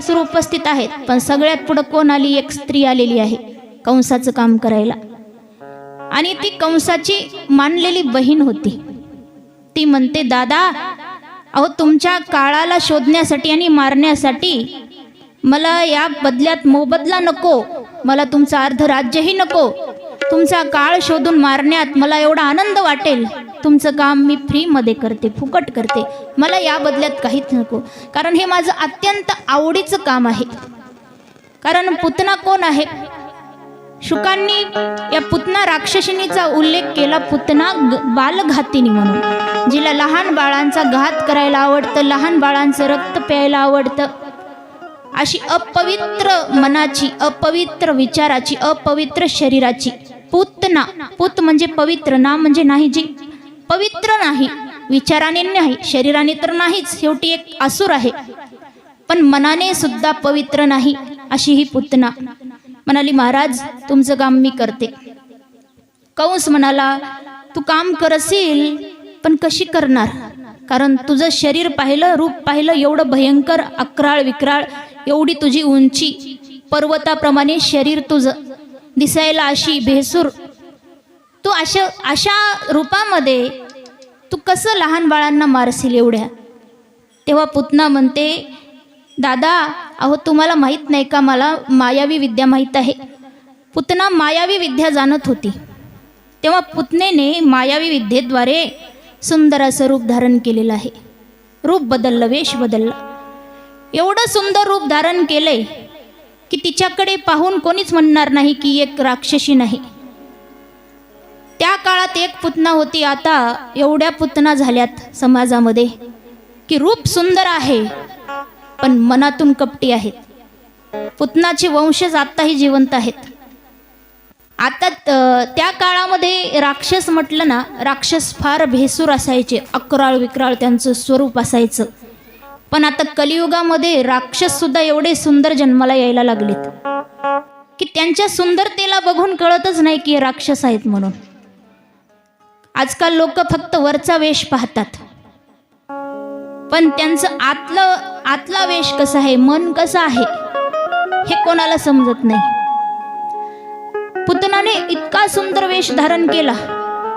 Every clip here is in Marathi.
सासूर उपस्थित आहेत पण सगळ्यात पुढं कोण आली? एक स्त्री आलेली आहे कंसाचं काम करायला. आणि ती कंसाची मानलेली बहीण होती. ती म्हणते दादा अहो तुमच्या काळाला शोधण्यासाठी आणि मारण्यासाठी मला या बदल्यात मोबदला नको. मला तुमचं अर्ध राज्यही नको. तुमचा काळ शोधून मारण्यात मला एवढा आनंद वाटेल. तुमचं काम मी फ्रीमध्ये करते फुकट करते. मला या बदल्यात काहीच नको. कारण हे माझं अत्यंत आवडीचं काम आहे. कारण पुतना कोण आहे? शुकांनी या पुतना राक्षसिनीचा उल्लेख केला पुतना बालघातिनी म्हणून जिला लहान बाळांचा घात करायला आवडतं लहान बाळांचं रक्त प्यायला आवडतं. अशी अपवित्र मनाची अपवित्र विचाराची अपवित्र शरीराची पुतना पुत म्हणजे पवित्र ना म्हणजे नाही जी पवित्र नाही विचाराने नाही शरीराने तर नाहीच शेवटी एक असुर आहे. पण मनाने सुद्धा पवित्र नाही अशी ही पुतना. म्हणाली महाराज तुमचं काम मी करते. कंस म्हणाला तू काम करशील पण कशी करणार? कारण तुझं शरीर पाहिलं रूप पाहिलं एवढं भयंकर अक्राळ विक्राळ एवढी तुझी उंची पर्वताप्रमाणे शरीर तुझं. दिसायला अशी भेसूर तू अशा अशा रूपामध्ये तू कसं लहान बाळांना मारशील एवढ्या? तेव्हा पुतना म्हणते दादा अहो तुम्हाला माहीत नाही का मला मायावी विद्या माहीत आहे. पुतना मायावी विद्या जाणत होती. तेव्हा पुतनेने मायावी विद्येद्वारे सुंदर असं रूप धारण केलेलं आहे. रूप बदललं वेश बदलला. एवढं सुंदर रूप धारण केलंय की तिच्याकडे पाहून कोणीच म्हणणार नाही की एक राक्षसी नाही. त्या काळात एक पुतना होती आता एवढ्या पुतना झाल्यात समाजामध्ये की रूप सुंदर आहे पण मनातून कपटी आहेत. पुतनाचे वंशज आत्ताही जिवंत आहेत. आता त्या काळामध्ये राक्षस म्हटलं ना राक्षस फार भेसूर असायचे अकराळ विक्राळ त्यांचं स्वरूप असायचं. पण आता कलियुगामध्ये राक्षस सुद्धा एवढे सुंदर जन्माला यायला लागलेत की त्यांच्या सुंदरतेला बघून कळतच नाही की राक्षस आहेत म्हणून. आजकाल लोक फक्त वरचा वेश पाहतात. पण त्यांचं आतलं आतला वेश कसा आहे मन कसं आहे हे कोणाला समजत नाही. पुतनाने इतका सुंदर वेश धारण केला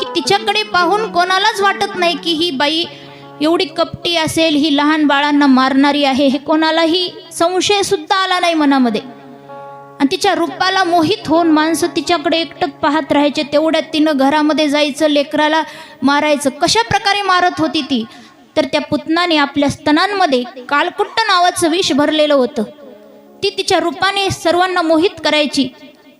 की तिच्याकडे पाहून कोणालाच वाटत नाही की ही बाई एवढी कपटी असेल ही लहान बाळांना मारणारी आहे हे कोणालाही संशय सुद्धा आला नाही मनामध्ये. आणि तिच्या रूपाला मोहित होऊन माणसं तिच्याकडे एकटक पाहत राहायचे. तेवढ्यात तिनं घरामध्ये जायचं लेकराला मारायचं. कशा प्रकारे मारत होती ती? तर त्या पुतनाने आपल्या स्तनांमध्ये कालकुट्ट नावाचं विष भरलेलं होतं. ती तिच्या रूपाने सर्वांना मोहित करायची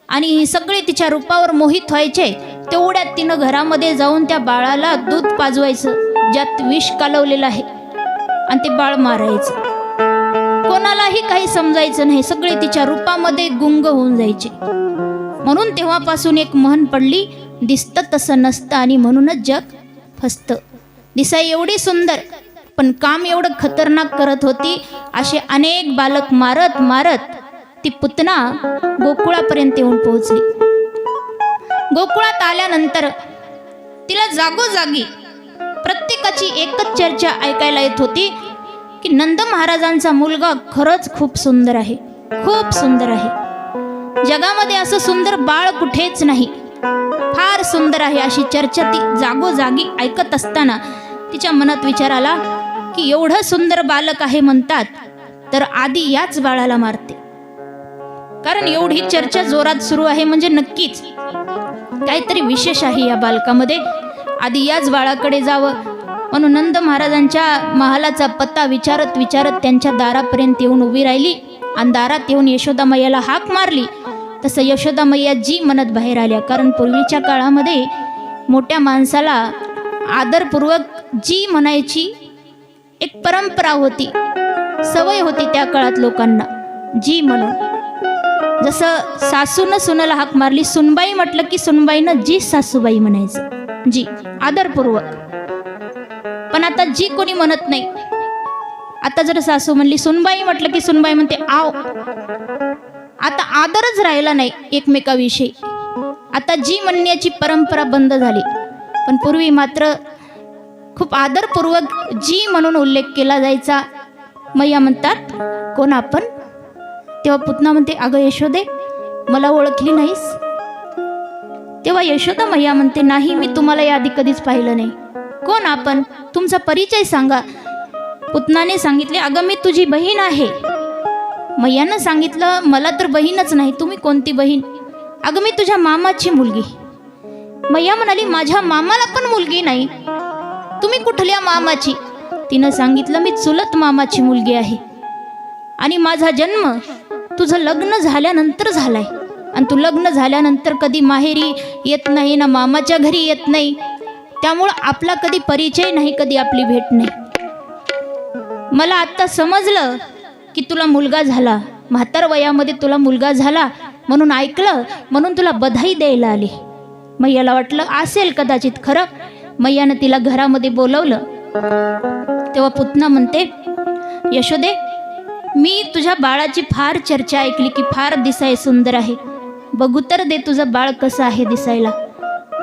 आणि सगळे तिच्या रूपावर मोहित व्हायचे. तेवढ्यात तिनं घरामध्ये जाऊन त्या बाळाला दूध पाजवायचं ज्यात विष कालवलेलं आहे. आणि ते बाळ मारायचं. तिलाही काही समजायचं नाही. सगळे तिच्या रूपामध्ये गुंग होऊन जायचे. म्हणून तेव्हापासून एक म्हण पडली. दिसतं तसं नसतं आणि म्हणूनच जग फसतं. दिसाय एवढी सुंदर पण काम एवढं खतरनाक करत होती. असे अनेक बालक मारत मारत ती पुतना गोकुळापर्यंत येऊन पोहोचली. गोकुळात आल्यानंतर तिला जागोजागी प्रत्येकाची एकच चर्चा ऐकायला येत होती. की नंद महाराजांचा मुलगा खरंच खूप सुंदर आहे. खूप सुंदर आहे. जगामध्ये असं सुंदर बाळ कुठेच नाही. फार सुंदर आहे अशी चर्चा ती जागोजागी ऐकत असताना तिच्या मनात विचार आला की एवढं सुंदर बालक आहे म्हणतात तर आधी याच बाळाला मारते. कारण एवढी चर्चा जोरात सुरू आहे म्हणजे नक्कीच. काहीतरी विशेष आहे या बालकामध्ये. आधी याच बाळाकडे जावं म्हणून नंद महाराजांच्या महालाचा पत्ता विचारत विचारत त्यांच्या दारापर्यंत येऊन उभी राहिली आणि दारात येऊन यशोदा मैयाला हाक मारली. तसं यशोदा मैया जी म्हणत बाहेर आल्या कारण पूर्वीच्या काळामध्ये मोठ्या माणसाला आदरपूर्वक जी म्हणायची एक परंपरा होती सवय होती त्या काळात लोकांना जी म्हणून. जसं सासूनं सुनाला हाक मारली सुनबाई म्हटलं की सुनबाईनं जी सासूबाई म्हणायचं जी आदरपूर्वक. पण आता जी कोणी म्हणत नाही आता जर सासू म्हणली सुनबाई म्हटलं की सुनबाई म्हणते आव आता आदरच राहिला नाही एकमेकाविषयी. आता जी म्हणण्याची परंपरा बंद झाली पण पूर्वी मात्र खूप आदरपूर्वक जी म्हणून उल्लेख केला जायचा मैया म्हणतात कोण आपण? तेव्हा पुतना म्हणते अगं यशोदे मला ओळखली नाहीस. तेव्हा यशोदा मैया म्हणते नाही मी तुम्हाला याआधी कधीच पाहिलं नाही. कोण आपण? तुमचा परिचय सांगा. पुतनाने सांगितले अगं मी तुझी बहीण आहे. मैयानं सांगितलं मला तर बहीणच नाही तुम्ही कोणती बहीण? अगं मी तुझ्या मामाची मुलगी. मैया म्हणाली माझ्या मामाला पण मुलगी नाही. तुम्ही कुठल्या मामाची? तिनं सांगितलं मी चुलत मामाची मुलगी आहे. आणि माझा जन्म तुझं लग्न झाल्यानंतर झालाय. आणि तू लग्न झाल्यानंतर कधी माहेरी येत नाही ना मामाच्या घरी येत नाही. त्यामुळं आपला कधी परिचय नाही कधी आपली भेट नाही. मला आत्ता समजलं की तुला मुलगा झाला. म्हातार वयामध्ये तुला मुलगा झाला म्हणून ऐकलं म्हणून तुला बधाई द्यायला आली. मैयाला वाटलं असेल कदाचित खरं. मैयानं तिला घरामध्ये बोलवलं. तेव्हा पुतना म्हणते यशोदे मी तुझ्या बाळाची फार चर्चा ऐकली की फार दिसाय सुंदर आहे. बघू तर दे तुझं बाळ कसं आहे दिसायला.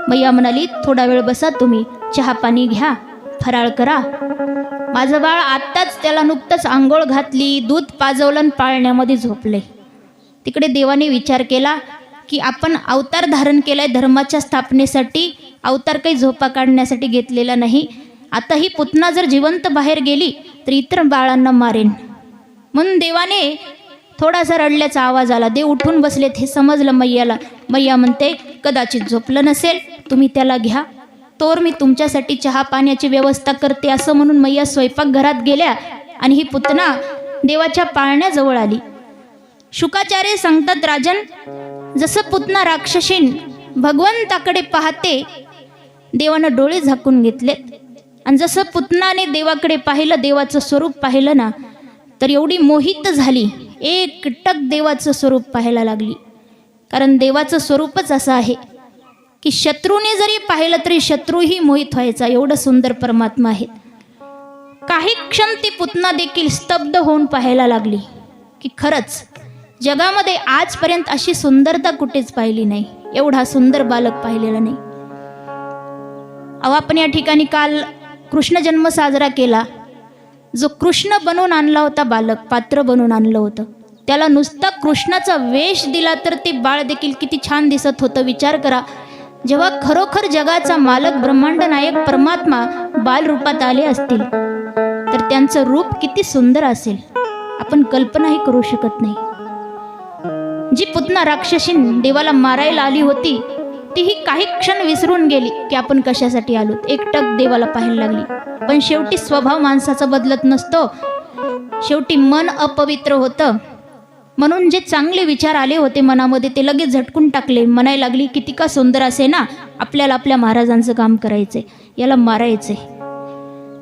मैया म्हणाली थोडा वेळ बसा तुम्ही चहा पाणी घ्या फराळ करा. माझं बाळ आत्ताच त्याला नुकतंच आंघोळ घातली दूध पाजवलं पाळण्यामध्ये झोपले. तिकडे देवाने विचार केला की आपण अवतार धारण केलाय धर्माच्या स्थापनेसाठी अवतार काही झोपा काढण्यासाठी घेतलेला नाही. आता ही पुतना जर जिवंत बाहेर गेली तर इतर बाळांना मारेन. म्हणून देवाने थोडासा रडल्याचा आवाज आला. देव उठून बसलेत हे समजलं मैयाला. मैया म्हणते कदाचित झोपलं नसेल तुम्ही त्याला घ्या. तोर मी तुमच्यासाठी चहा पाण्याची व्यवस्था करते असं म्हणून मैया स्वयंपाकघरात गेल्या आणि ही पुतना देवाच्या पाळण्याजवळ आली. शुकाचार्य सांगतात राजन जसं पुतना राक्षसीन भगवंताकडे पाहते देवानं डोळे झाकून घेतलेत. आणि जसं पुतनाने देवाकडे पाहिलं देवाचं स्वरूप पाहिलं ना तर एवढी मोहित झाली एकटक देवाचं स्वरूप पाहायला लागली. कारण देवाचं स्वरूपच असं आहे की शत्रूने जरी पाहिलं तरी शत्रूही मोहित व्हायचा. एवढं सुंदर परमात्मा आहे काही क्षण ती पुतना देखील स्तब्ध होऊन पाहायला लागली की खरंच जगामध्ये आजपर्यंत अशी सुंदरता कुठेच पाहिली नाही. एवढा सुंदर बालक पाहिलेला नाही. अहो आपण या ठिकाणी काल कृष्ण जन्म साजरा केला. जो कृष्ण बनवून आणला होता बालक पात्र बनवून आणलं होतं. त्याला नुसता कृष्णाचा वेश दिला तर ते बाळ देखील किती छान दिसत होतं. विचार करा जेव्हा खरोखर जगाचा मालक ब्रह्मांड नायक परमात्मा बालरूपात आले असतील तर त्यांचं रूप किती सुंदर असेल. आपण कल्पनाही करू शकत नाही. जी पुतना राक्षसीन देवाला मारायला आली होती तीही काही क्षण विसरून गेली की आपण कशासाठी आलो. एकटक देवाला पाहायला लागली. पण शेवटी स्वभाव माणसाचा बदलत नसतो. शेवटी मन अपवित्र होतं. म्हणून जे चांगले विचार आले होते मनामध्ये ते लगेच झटकून टाकले. म्हणायला लागली किती का सुंदर असे ना? आपल्याला आपल्या महाराजांचं काम करायचंय. याला मारायचंय.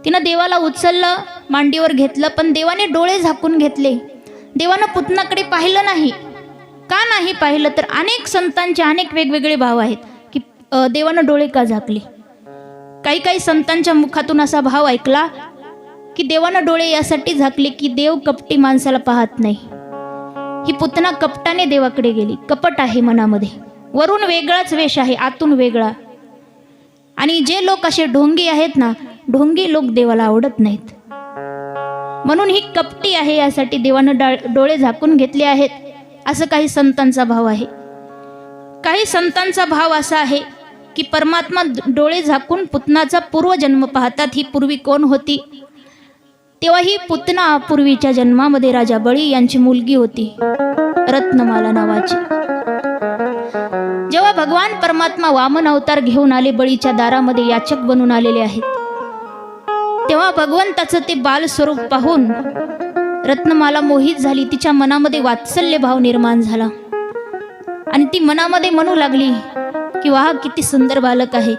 तिनं देवाला उचललं मांडीवर घेतलं पण देवाने डोळे झाकून घेतले. देवानं पुतनाकडे पाहिलं नाही. का नाही पाहिलं तर अनेक संतांचे अनेक वेगवेगळे भाव आहेत की देवानं डोळे का झाकले? काही काही संतांच्या मुखातून असा भाव ऐकला की देवानं डोळे यासाठी झाकले की देव कपटी माणसाला पाहत नाही. ही पुतना कपटाने देवाकडे गेली. कपट आहे मनामध्ये. वरून वेगळाच वेश आहे आतून वेगळा. आणि जे लोक असे ढोंगी आहेत ना ढोंगी लोक देवाला आवडत नाहीत. म्हणून ही कपटी आहे यासाठी देवानं डोळे झाकून घेतले आहेत. असं काही संतांचा भाव आहे. काही संतांचा भाव असा आहे की परमात्मा डोळे झाकून पुतनाचा पूर्वजन्म पाहतात ही पूर्वी कोण होती? तेव्हा ही पुतना पूर्वीच्या जन्मामध्ये राजा बळी यांची मुलगी होती रत्नमाला नावाची. जेव्हा भगवान परमात्मा वामन अवतार घेऊन आले बळीच्या दारामध्ये याचक बनून आलेले आहेत. तेव्हा भगवंताचं ते बाल स्वरूप पाहून रत्नमाला मोहित झाली. तिच्या मनामध्ये वात्सल्य भाव निर्माण झाला. आणि ती मनामध्ये म्हणू लागली की वाह किती सुंदर बालक आहे.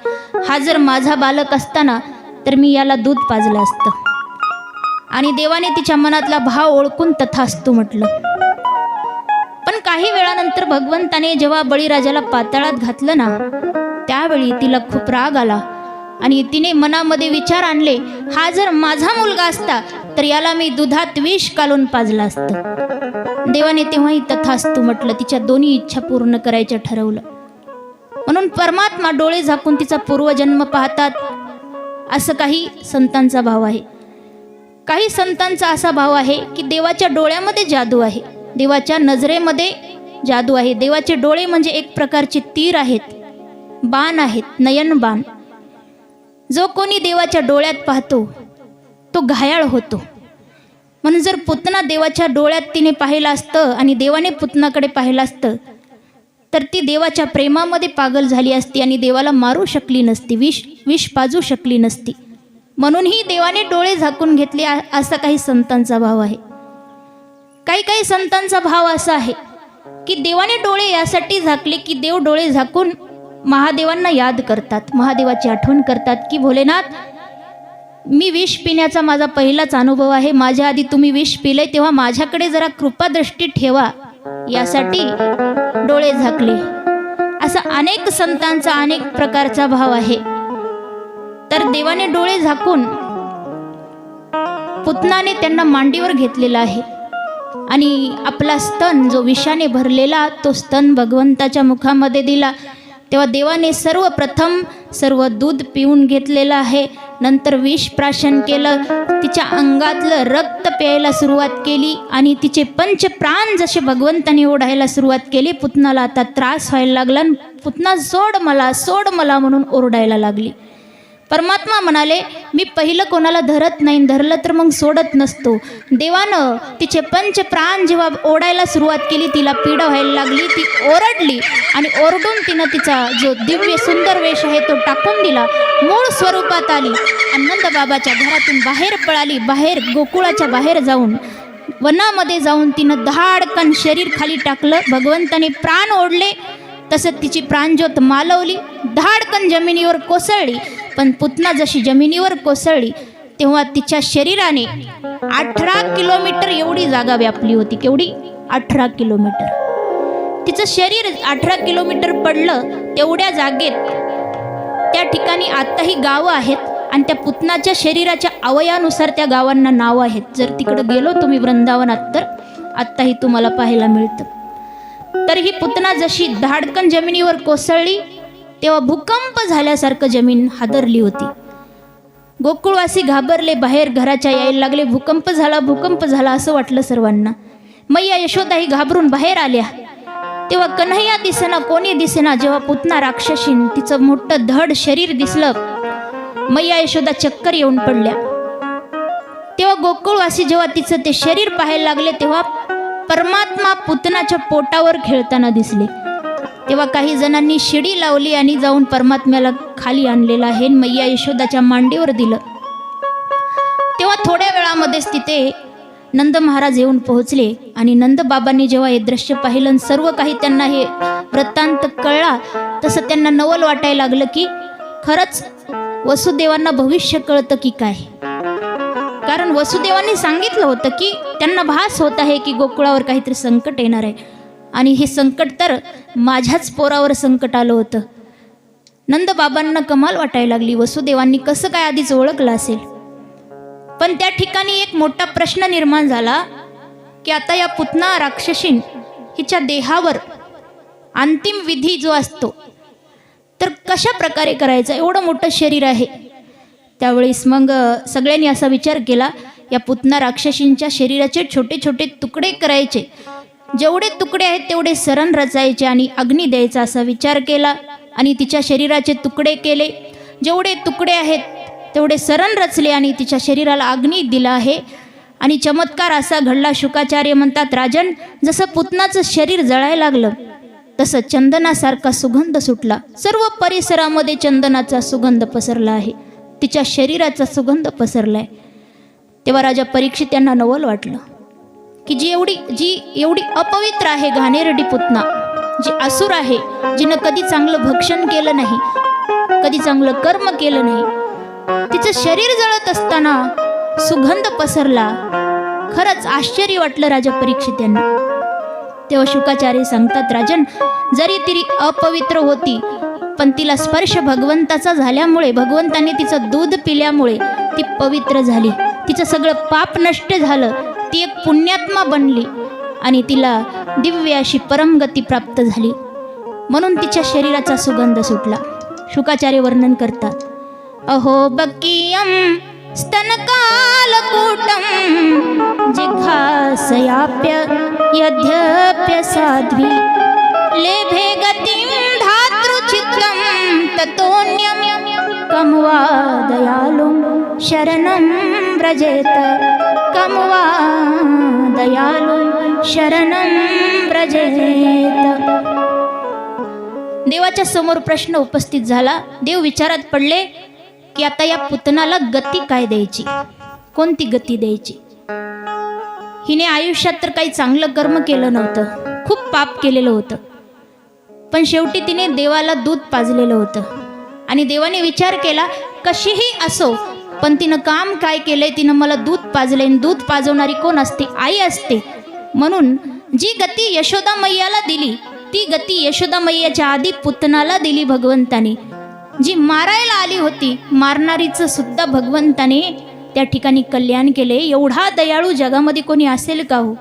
हा जर माझा बालक असताना तर मी याला दूध पाजलं असतं. आणि देवाने तिच्या मनातला भाव ओळखून तथास्तू म्हटलं. पण काही वेळानंतर भगवंताने जेव्हा बळीराजाला पाताळात घातलं ना त्यावेळी तिला खूप राग आला. आणि तिने मनामध्ये विचार आणले हा जर माझा मुलगा असता तर याला मी दुधात विष कालून पाजलं असतं. देवाने तेव्हाही तथास्तू म्हटलं तिच्या दोन्ही इच्छा पूर्ण करायच्या ठरवलं. म्हणून परमात्मा डोळे झाकून तिचा पूर्वजन्म पाहतात असं काही संतांचा भाव आहे. काही संतांचा असा भाव आहे की देवाच्या डोळ्यामध्ये जादू आहे. देवाच्या नजरेमध्ये जादू आहे. देवाचे डोळे म्हणजे एक प्रकारचे तीर आहेत बाण आहेत नयन बाण जो कोणी देवाच्या डोळ्यात पाहतो तो घायाळ होतो. म्हणून जर पुतना देवाच्या डोळ्यात तिने पाहिलं असतं आणि देवाने पुतनाकडे पाहिलं असतं तर ती देवाच्या प्रेमामध्ये पागल झाली असती आणि देवाला मारू शकली नसती विष विष पाजू शकली नसती. म्हणूनही देवाने डोळे झाकून घेतले असा काही संतांचा भाव आहे. काही काही संतांचा भाव असा आहे की देवाने डोळे यासाठी झाकले की देव डोळे झाकून महादेवांना याद करतात महादेवाची आठवण करतात की भोलेनाथ मी विष पिण्याचा माझा पहिलाच अनुभव आहे. माझ्या आधी तुम्ही विष पिले तेव्हा माझ्याकडे जरा कृपादृष्टी ठेवा. यासाठी डोळे झाकले. असा अनेक संतांचा अनेक प्रकारचा भाव आहे. तर देवाने डोळे झाकून पुतनाने त्यांना मांडीवर घेतलेला आहे. आणि आपला स्तन जो विषाने भरलेला तो स्तन भगवंताच्या मुखामध्ये दिला. तेव्हा देवाने सर्वप्रथम सर्व दूध पिऊन घेतलेलं आहे. नंतर विष प्राशन केलं. तिच्या अंगातलं रक्त प्यायला सुरुवात केली आणि तिचे पंच प्राण जसे भगवंताने ओढायला सुरुवात केली पुतनाला आता त्रास व्हायला लागला पुतना सोड मला सोड मला म्हणून ओरडायला लागली. परमात्मा म्हणाले मी पहिलं कोणाला धरत नाही धरलं तर मग सोडत नसतो. देवानं तिचे पंच प्राण जेव्हा ओढायला सुरुवात केली तिला पीडा व्हायला लागली ती ओरडली आणि ओरडून तिनं तिचा जो दिव्य सुंदर वेश आहे तो टाकून दिला. मूळ स्वरूपात आली. आनंद बाबाच्या घरातून बाहेर पळाली बाहेर गोकुळाच्या बाहेर जाऊन. वनामध्ये जाऊन तिनं धाडकन शरीर खाली टाकलं भगवंताने प्राण ओढले. तसं तिची प्राणज्योत मालवली धाडकन जमिनीवर कोसळली. पण पुतना जशी जमिनीवर कोसळली तेव्हा तिच्या शरीराने अठरा किलोमीटर एवढी जागा व्यापली होती. केवढी? अठरा किलोमीटर. तिचं शरीर अठरा किलोमीटर पडलं तेवढ्या जागेत त्या ठिकाणी आत्ताही गावं आहेत आणि त्या पुतनाच्या शरीराच्या अवयानुसार त्या गावांना नावं आहेत. जर तिकडं गेलो तुम्ही वृंदावनात तर आत्ताही तुम्हाला पाहायला मिळतं. तर ही पुतना जशी धाडकन जमिनीवर कोसळली तेव्हा भूकंप झाल्यासारखं जमीन हादरली होती. गोकुळवासी घाबरले बाहेर घराच्या यायला लागले. भूकंप झाला भूकंप झाला असं वाटलं सर्वांना. मैया यशोदाही घाबरून बाहेर आल्या. तेव्हा कन्हैया दिसेना कोणी दिसेना जेव्हा पुतना राक्षसीन तिचं मोठं धड शरीर दिसलं मैया यशोदा चक्कर येऊन पडल्या. तेव्हा गोकुळवासी जेव्हा तिचं ते शरीर पाहायला लागले तेव्हा परमात्मा पुतनाच्या पोटावर खेळताना दिसले. तेव्हा काही जणांनी शिडी लावली आणि जाऊन परमात्म्याला खाली आणलेलं आहे मैया यशोदाच्या मांडीवर दिलं. तेव्हा थोड्या वेळामध्येच तिथे नंद महाराज येऊन पोहोचले आणि नंद बाबांनी जेव्हा हे दृश्य पाहिलं आणि सर्व काही त्यांना हे वृत्तांत कळला तसं त्यांना नवल वाटायला लागलं की खरंच वसुदेवांना भविष्य कळतं की काय? कारण वसुदेवांनी सांगितलं होतं की त्यांना भास होत आहे की गोकुळावर काहीतरी संकट येणार आहे. आणि हे संकट तर माझ्याच पोरावर संकट आलं होतं. नंदबाबांना कमाल वाटायला लागली. वसुदेवांनी कसं काय आधीच ओळखलं असेल? पण त्या ठिकाणी एक मोठा प्रश्न निर्माण झाला की आता या पुतना राक्षसीन हिच्या देहावर अंतिम विधी जो असतो तर कशा प्रकारे करायचा? एवढं मोठं शरीर आहे. त्यावेळेस मग सगळ्यांनी असा विचार केला या पुतना राक्षसींच्या शरीराचे छोटे छोटे तुकडे करायचे. जेवढे तुकडे आहेत तेवढे सरण रचायचे आणि अग्नी द्यायचा असा विचार केला आणि तिच्या शरीराचे तुकडे केले. जेवढे तुकडे आहेत तेवढे सरण रचले आणि तिच्या शरीराला अग्नी दिला आहे. आणि चमत्कार असा घडला शुकाचार्य म्हणतात राजन जसं पुतनाचं शरीर जळायला लागलं तसं चंदनासारखा सुगंध सुटला. सर्व परिसरामध्ये चंदनाचा सुगंध पसरला आहे. तिच्या शरीराचा सुगंध पसरला आहे तेव्हा राजा परीक्षित यांना नवल वाटलं. की जी एवढी जी एवढी अपवित्र आहे घाणेरडी पुतना जी असुर आहे जिनं कधी चांगलं भक्षण केलं नाही कधी चांगलं कर्म केलं नाही तिचं शरीर जळत असताना सुगंध पसरला खरंच आश्चर्य वाटलं राजा परीक्षित यांना तेव्हा शुकाचार्य सांगतात राजन जरी तिरी अपवित्र होती पण तिला स्पर्श भगवंताचा झाल्यामुळे भगवंताने तिचं दूध पिल्यामुळे ती पवित्र झाली. तिचं सगळं पाप नष्ट झालं. ती एक पुण्यात्मा बनली आणि तिला दिव्य अशी परमगती प्राप्त झाली. म्हणून तिच्या शरीराचा सुगंध सुटला. शुकाचार्य वर्णन करतात अहो बकियम स्तनकालकूटं जिघासयाप्य यद्यप्य साध्वी लेभे गतिम धातृचित्तं ततोन्यम कमवा दयालुम। शरणं व्रजेत। कमवा दयालु शरणं व्रजेत। देवाच्या समोर प्रश्न उपस्थित झाला. देव विचारात पडले की आता या पुतनाला गती काय द्यायची? कोणती गती द्यायची? हिने आयुष्यात तर काही चांगलं कर्म केलं नव्हतं. खूप पाप केलेलं होतं. पण शेवटी तिने देवाला दूध पाजलेलं होतं. आणि देवाने विचार केला कशीही असो पण तिनं काम काय केलंय? तिनं मला दूध पाजले आणि दूध पाजवणारी कोण असते? आई असते. म्हणून जी गती यशोदा मैयाला दिली ती गती यशोदा मैयाच्या आधी पुतनाला दिली भगवंताने. जी मारायला आली होती मारणारीचं सुद्धा भगवंताने त्या ठिकाणी कल्याण केले. एवढा दयाळू जगामध्ये कोणी असेल का हो?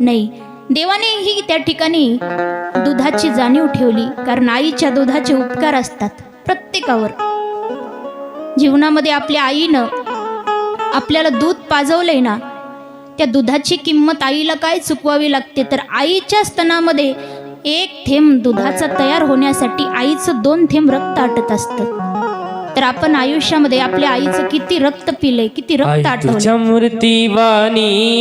नाही. देवाने ही त्या ठिकाणी दुधाची जाणीव ठेवली कारण आईच्या दुधाचे उपकार असतात प्रत्येकावर. जीवनामध्ये आपल्या आईनं आपल्याला दूध पाजवलंय ना त्या दुधाची किंमत आईला काय चुकवावी लागते? तर आईच्या स्तनामध्ये एक थेंब दुधाचा तयार होण्यासाठी आईचं दोन थेंब रक्त आटत असतं. तर आपण आयुष्यामध्ये आपल्या आईचं किती रक्त पिलंय किती रक्त तुझ्या मूर्ती वाणी